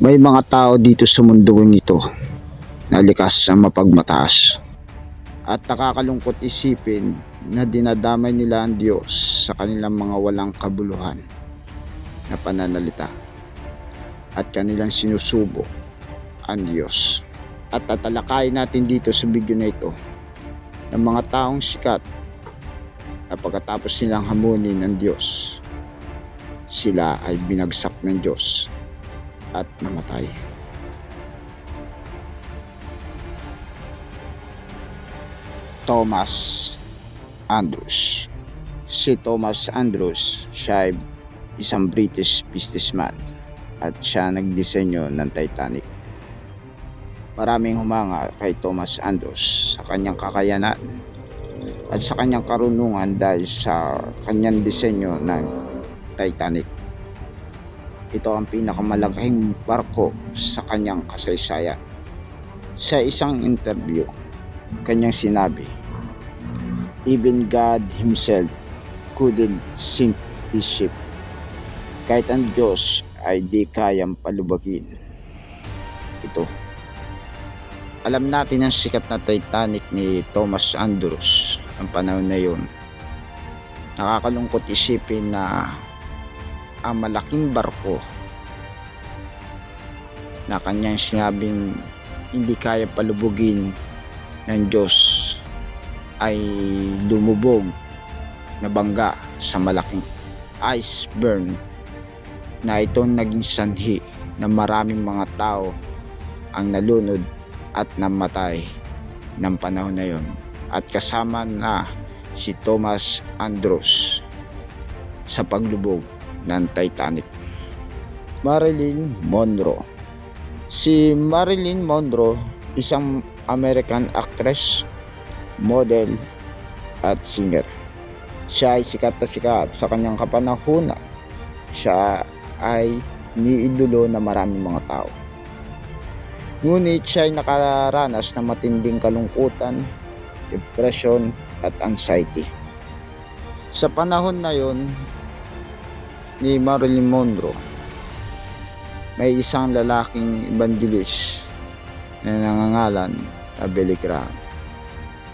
May mga tao dito sa mundong ito na likas sa mapagmataas. At nakakalungkot isipin na dinadamay nila ang Diyos sa kanilang mga walang kabuluhan na pananalita at kanilang sinusubo ang Diyos. At tatalakayin natin dito sa video na ito ng mga taong sikat na pagkatapos nilang hamunin ng Diyos, sila ay binagsak ng Diyos at namatay. Thomas Andrews Si Thomas Andrews, siya ay isang British businessman at siya nagdisenyo ng Titanic. Maraming humanga kay Thomas Andrews sa kanyang kakayanan at sa kanyang karunungan dahil sa kanyang disenyo ng Titanic. Ito ang pinakamalaking barko sa kanyang kasaysayan. Sa isang interview, kanyang sinabi, Even God Himself couldn't sink this ship. Kahit ang Diyos ay di kayang palubagin. Ito. Alam natin ang sikat na Titanic ni Thomas Andrews ang panahon na yun. Nakakalungkot isipin na ang malaking barko na kanyang sinabing hindi kaya palubugin ng Diyos ay lumubog na bangga sa malaking iceberg na ito naging sanhi na maraming mga tao ang nalunod at namatay ng panahon na yon at kasama na si Thomas Andrews sa paglubog ng Titanic. Marilyn Monroe Si Marilyn Monroe, isang American actress, model, at singer. Siya ay sikat na sikat sa kanyang kapanahunan. Siya ay niidolo na maraming mga tao. Ngunit siya ay nakaranas ng matinding kalungkutan, depression, at anxiety. Sa panahon na yon ni Marilyn Monroe, may isang lalaking evangelist na nangangalan na Billy Graham.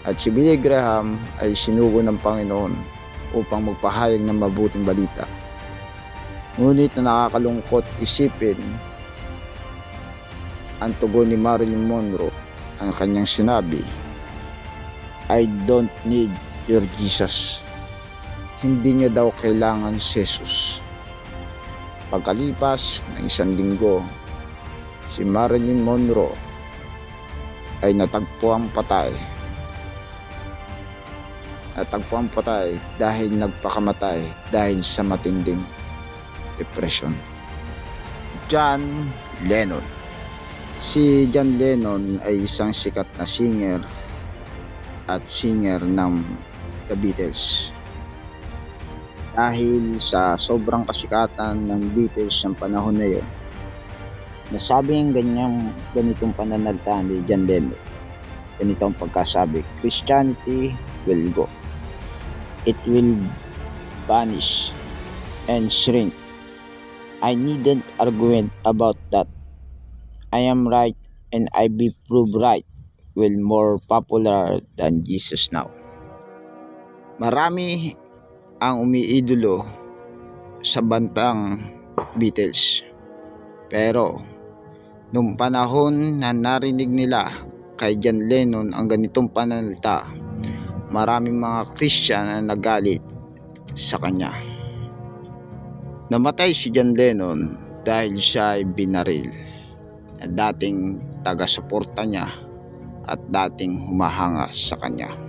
At si Billy Graham ay sinugo ng Panginoon upang magpahayag ng mabuting balita. Ngunit na nakakalungkot isipin ang tugon ni Marilyn Monroe ang kanyang sinabi, I don't need your Jesus. Hindi niya daw kailangan si Jesus. Pagkalipas ng isang linggo, si Marilyn Monroe ay natagpuang patay. Natagpuang patay dahil nagpakamatay dahil sa matinding depression. John Lennon Si John Lennon ay isang sikat na singer at singer ng The Beatles dahil sa sobrang kasikatan ng Beatles ng panahon na yun. Nasabi ang ganyang ganitong pananalita ni John Lennon. Ganito ang pagkasabi, Christianity will go. It will vanish and shrink. I needn't argument about that. I am right and I be proved right will more popular than Jesus now. Marami ang umiidolo sa bantang Beatles. Pero nung panahon na narinig nila kay John Lennon ang ganitong pananalita, maraming mga Christian na nagalit sa kanya. Namatay si John Lennon dahil siya ay binaril na dating taga-suporta niya at dating humahanga sa kanya.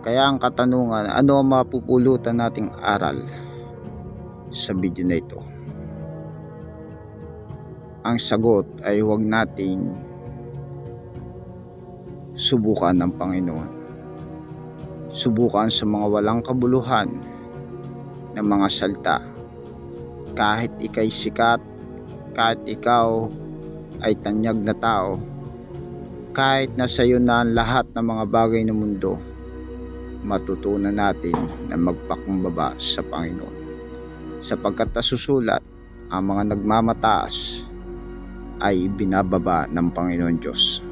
Kaya ang katanungan, ano ang mapupulutan nating aral sa video na ito? Ang sagot ay huwag nating subukan ng Panginoon. Subukan sa mga walang kabuluhan ng mga salta. Kahit ikay sikat, kahit ikaw ay tanyag na tao, kahit nasa iyo na ang lahat ng mga bagay ng mundo, matutunan natin na magpakumbaba sa Panginoon. Sapagkat nasusulat ang mga nagmamataas ay binababa ng Panginoon Diyos.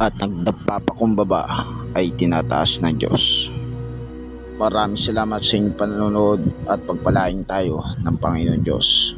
At nagdapapakumbaba ay tinataas ng Diyos. Maraming salamat sa inyong panonood at pagpalain tayo ng Panginoon Diyos.